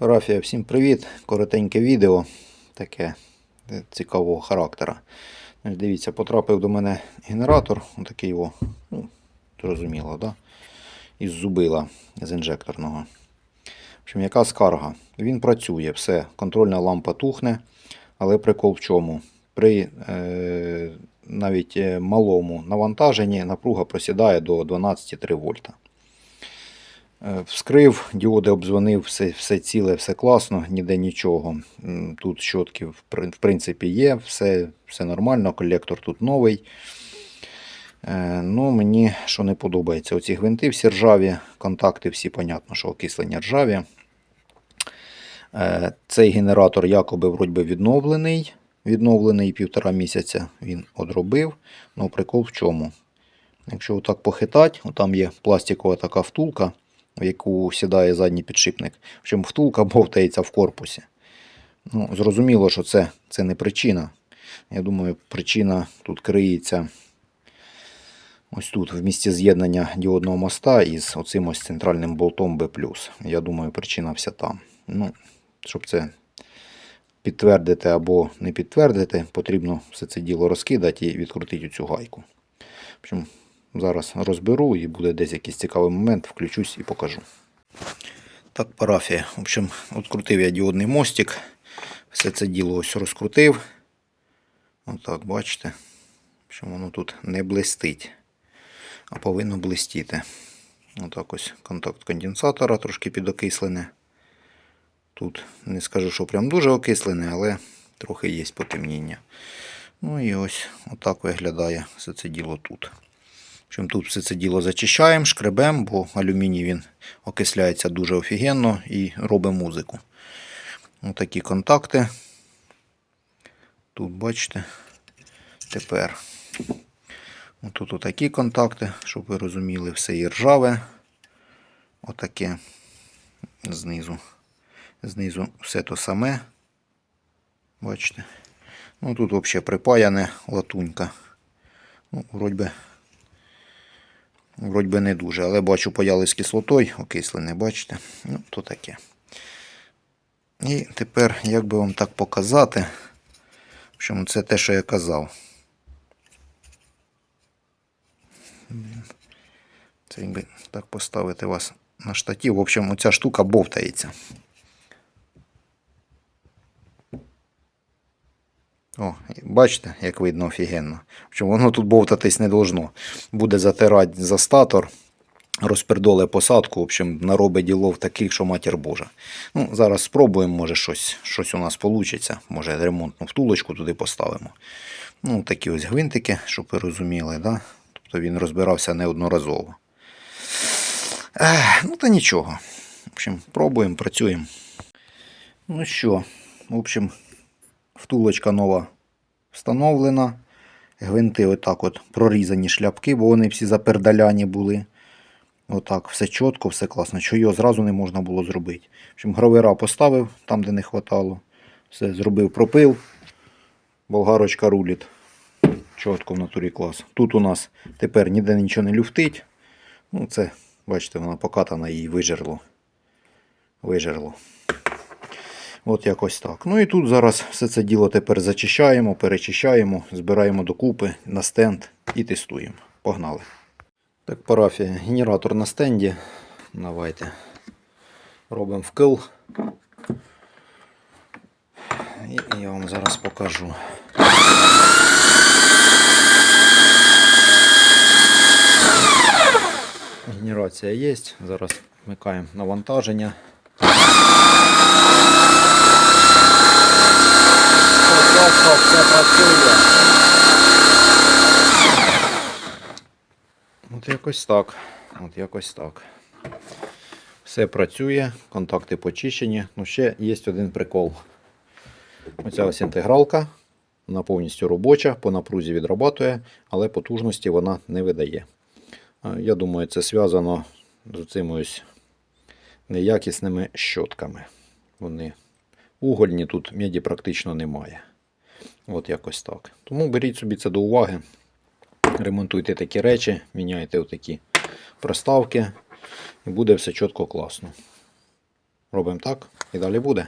Парафія, всім привіт! Коротеньке відео, таке е, цікавого характера. Дивіться, потрапив до мене генератор, такий його, ну, зрозуміло, да? із зубила з інжекторного. В общем, яка скарга? Він працює, все, контрольна лампа тухне, але прикол в чому? При е, навіть е, малому навантаженні напруга просідає до 12,3 вольта. Е, Вскрив, діоди обдзвонив, все, все ціле, все класно, ніде нічого. Тут щотки в принципі є, все, все нормально, колектор тут новий. Е, Ну, мені що не подобається. Оці гвинти всі ржаві, контакти всі, понятно, що окислення ржаві. Е, Цей генератор якоби вроді відновлений. Відновлений півтора місяця він одробив. Ну, прикол в чому? Якщо отак похитати, там є пластикова така втулка, в яку сідає задній підшипник. В чому втулка бовтається в корпусі. Ну, зрозуміло, що це, це не причина. Я думаю, причина тут криється ось тут, в місці з'єднання діодного моста із оцим ось центральним болтом B+. Я думаю, причина вся там. Ну, щоб це підтвердити або не підтвердити, потрібно все це діло розкидати і відкрутити цю гайку. В общем, зараз розберу і буде десь якийсь цікавий момент, включусь і покажу. Так, парафія. В общем, відкрутив я діодний мостик. Все це діло ось розкрутив. Отак, бачите. Общем, воно тут не блистить, а повинно блистіти. Отак ось контакт конденсатора трошки підокислене. Тут не скажу, що прям дуже окислене, але трохи є потемніння. Ну і ось отак виглядає все це діло тут. Чим тут все це діло зачищаємо, шкребемо, бо алюміній він окисляється дуже офігенно і робить музику. Отакі контакти. Тут бачите. Тепер тут отакі контакти, щоб ви розуміли, все і ржаве. Отаке знизу. Знизу все то саме. Бачите. Ну тут взагалі припаяне латунька. Ну, вроді вроді би не дуже, але бачу паяли з кислотою, окислене, бачите? Ну, то таке. І тепер, як би вам так показати, в общем, це те, що я казав. Це якби так поставити вас на штатів. В общем, оця штука бовтається. О, бачите, як видно офігенно. Причому воно тут бовтатись не должно. Буде затирати за статор, розпердоле посадку, в общем, наробить ділов таких, що матір Божа. Ну, зараз спробуємо, може щось, щось у нас вийде. Може ремонтну втулочку туди поставимо. Ну, такі ось гвинтики, щоб ви розуміли, да? Тобто він розбирався неодноразово. Ех, ну та нічого. В общем, пробуємо, працюємо. Ну що, в общем, Втулочка нова встановлена. Гвинти отак от прорізані шляпки, бо вони всі запердаляні були. Отак, все чітко, все класно. Що його зразу не можна було зробити. В общем, гравера поставив там, де не хватало. Все, зробив пропил. Болгарочка рулить. Чітко в натурі клас. Тут у нас тепер ніде нічого не люфтить. Ну, це, бачите, вона покатана і вижерло. Вижерло. От якось так. Ну і тут зараз все це діло тепер зачищаємо, перечищаємо, збираємо докупи на стенд і тестуємо. Погнали. Так, парафія, генератор на стенді. Давайте. Робимо вкил. І я вам зараз покажу. Генерація є. Зараз вмикаємо навантаження. Чітко все працює. От якось так. От якось так. Все працює, контакти почищені. Ну, ще є один прикол. Оця ось інтегралка. Вона повністю робоча, по напрузі відрабатує, але потужності вона не видає. Я думаю, це зв'язано з цими неякісними щотками. Вони угольні, тут меді практично немає. От якось так. Тому беріть собі це до уваги. Ремонтуйте такі речі, міняйте отакі проставки, і буде все чітко класно. Робимо так і далі буде.